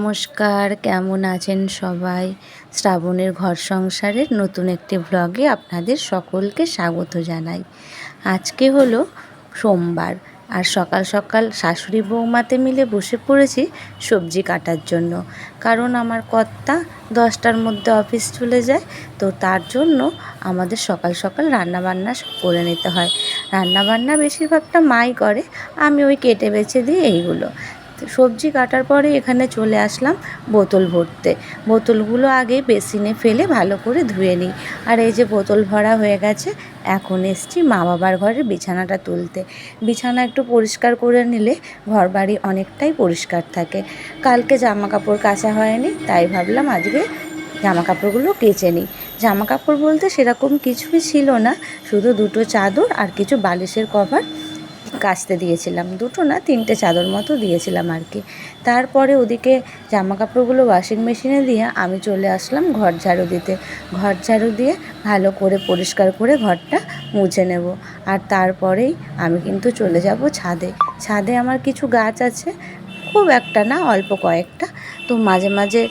নমস্কার, কেমন আছেন সবাই? শ্রাবণের ঘর সংসারের নতুন একটি ব্লগে আপনাদের সকলকে স্বাগত জানাই। আজকে হলো সোমবার, আর সকাল সকাল শাশুড়ি বৌমাতে মিলে বসে পড়েছি সবজি কাটার জন্য। কারণ আমার কর্তা দশটার মধ্যে অফিস চলে যায়, তো তার জন্য আমাদের সকাল সকাল রান্নাবান্না করে নিতে হয়। রান্নাবান্না বেশিরভাগটা মাই করে, আমি ওই কেটে বেছে দিই এইগুলো। সবজি কাটার পরে এখানে চলে আসলাম বোতল ভরতে। বোতলগুলো আগে বেসিনে ফেলে ভালো করে ধুয়ে নিই। আর এই যে বোতল ভরা হয়ে গেছে, এখন এসছি মা বাবার ঘরে বিছানাটা তুলতে। বিছানা একটু পরিষ্কার করে নিলে ঘর বাড়ি অনেকটাই পরিষ্কার থাকে। কালকে জামা কাপড় কাচা হয়নি, তাই ভাবলাম আজকে জামা কাপড়গুলো কেচে নিই। জামা কাপড় বলতে সেরকম কিছুই ছিল না, শুধু দুটো চাদর আর কিছু বালিশের কভার। কাচতে দিয়েছিলাম। দুটো না তিনটে চাদর মতো দিয়েছিলাম আর কি। তারপরে ওদিকে জামা কাপড়গুলো ওয়াশিং মেশিনে দিয়ে আমি চলে আসলাম ঘর ঝাড়ু দিতে। ঘর ঝাড়ু দিয়ে ভালো করে পরিষ্কার করে ঘরটা মুছে নেব। আর তারপরেই আমি কিন্তু চলে যাব ছাদে। ছাদে আমার কিছু গাছ আছে, খুব একটা না, অল্প কয়েকটা। তো মাঝে মাঝে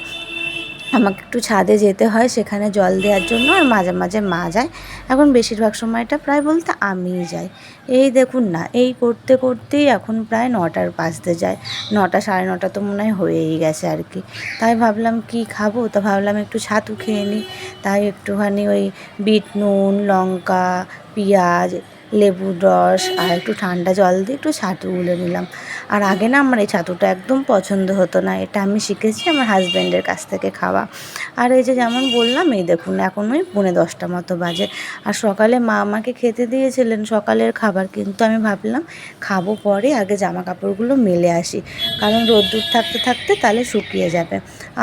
আমাকে একটু ছাদে যেতে হয়, সেখানে জল দেওয়ার জন্য আর মাঝে মাঝে মা যায়। এখন বেশিরভাগ সময়টা প্রায় বলতে আমিই যাই। এই দেখুন না, এই করতে করতেই এখন প্রায় নটার পাঁচতে যায়। নটা, সাড়ে নটা তো মনে হয় হয়েই গেছে আর কি। তাই ভাবলাম কি খাব? তা ভাবলাম একটু ছাতু খেয়ে নিই তাই একটুখানি ওই বিট নুন, লঙ্কা, পেঁয়াজ লেবুর রস আর একটু ঠান্ডা জল দিয়ে একটু ছাতু গুলে নিলাম। আর আগে না আমার এই ছাতুটা একদম পছন্দ হতো না, এটা আমি শিখেছি আমার হাজব্যান্ডের কাছ থেকে খাওয়া। আর এই যে যেমন বললাম, এই দেখুন এখন ওই পৌনে দশটা মতো বাজে। আর সকালে মা আমাকে খেতে দিয়েছিলেন সকালের খাবার, কিন্তু আমি ভাবলাম খাব পরে আগে জামা কাপড়গুলো মেলে আসি। কারণ রোদ্দুর থাকতে থাকতে তাহলে শুকিয়ে যাবে।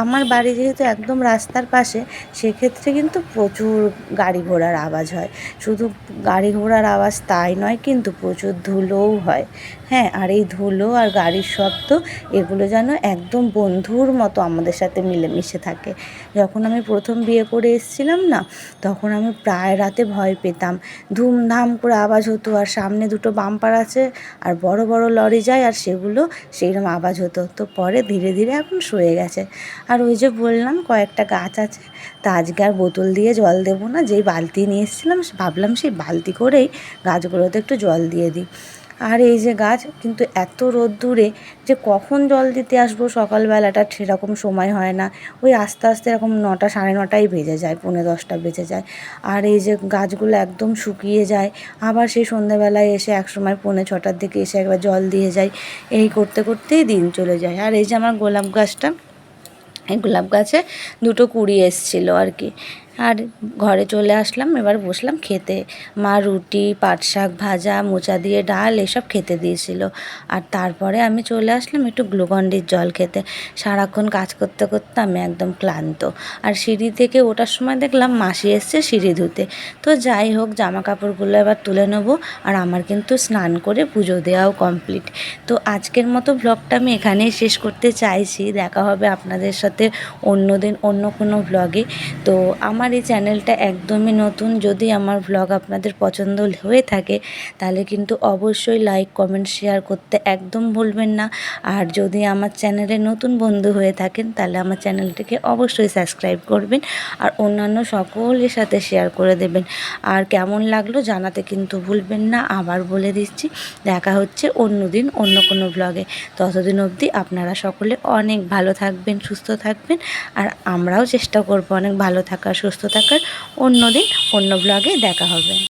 আমার বাড়ি যেহেতু একদম রাস্তার পাশে, সেক্ষেত্রে কিন্তু প্রচুর গাড়ি ঘোড়ার আওয়াজ হয়। শুধু গাড়ি ঘোড়ার আওয়াজ তাই নয় কিন্তু প্রচুর ধুলোও হয়। হ্যাঁ আর এই ধুলো আর গাড়ির শব্দ, এগুলো যেন একদম বন্ধুর মতো আমাদের সাথে মিলেমিশে থাকে। যখন আমি প্রথম বিয়ে করে এসেছিলাম না, তখন আমি প্রায় রাতে ভয় পেতাম। ধুমধাম করে আওয়াজ হতো, আর সামনে দুটো বাম্পার আছে, আর বড় বড় লরি যায়, আর সেগুলো সেইরকম আওয়াজ হতো। তো পরে ধীরে ধীরে এখন সয়ে গেছে। আর ওই যে বললাম, কয়েকটা গাছ আছে, তা আজকে আর বোতল দিয়ে জল দেবো না। যেই বালতি নিয়ে এসেছিলাম ভাবলাম সেই বালতি করেই গাছগুলোতে একটু জল দিয়ে দিই। আর এই যে গাছ, কিন্তু এত রোদ্দুরে যে কখন জল দিতে আসব সকালবেলাটা সেরকম সময় হয় না। ওই আস্তে আস্তে এরকম নটা, সাড়ে নটাই বেজে যায়, পৌনে দশটা বেজে যায়। আর এই যে গাছগুলো একদম শুকিয়ে যায়, আবার সেই সন্ধ্যেবেলায় এসে এক সময় পৌনে ছটার দিকে এসে একবার জল দিয়ে যায় এই করতে করতেই দিন চলে যায়। আর এই যে আমার গোলাপ গাছটা, এই গোলাপ গাছে দুটো কুড়ি এসছিলো আর কি। আর ঘরে চলে আসলাম, এবার বসলাম খেতে। মা রুটি, পাট শাক ভাজা, মোচা দিয়ে ডাল এসব খেতে দিয়েছিল। আর তারপরে আমি চলে আসলাম একটু গ্লুকন্ডির জল খেতে। সারাক্ষণ কাজ করতে করতে আমি একদম ক্লান্ত। আর সিঁড়ি থেকে ওঠার সময় দেখলাম মাসি এসছে সিঁড়ি ধুতে। তো যাই হোক জামা কাপড়গুলো এবার তুলে নেব আর আমার কিন্তু স্নান করে পুজো দেওয়াও কমপ্লিট। তো আজকের মতো ব্লগটা আমি এখানেই শেষ করতে চাইছি। দেখা হবে আপনাদের সাথে অন্য দিন অন্য কোনো ব্লগে। তো আমার আমার এই চ্যানেলটা একদমই নতুন, যদি আমার ভ্লগ আপনাদের পছন্দ হয়ে থাকে, তাহলে কিন্তু অবশ্যই লাইক কমেন্ট শেয়ার করতে একদম ভুলবেন না। আর যদি আমার চ্যানেলে নতুন বন্ধু হয়ে থাকেন, তাহলে আমার চ্যানেলটিকে অবশ্যই সাবস্ক্রাইব করবেন আর অন্যান্য সকলের সাথে শেয়ার করে দেবেন। আর কেমন লাগল জানাতে কিন্তু ভুলবেন না, আবার বলে দিচ্ছি, দেখা হচ্ছে অন্য দিন, অন্য কোনো ব্লগে ততদিন অবধি আপনারা সকলে অনেক ভালো থাকবেন, সুস্থ থাকবেন, আর আমরাও চেষ্টা করব অনেক ভালো থাকার সুস্থ থাকার অন্য দিন অন্য ব্লগে দেখা হবে।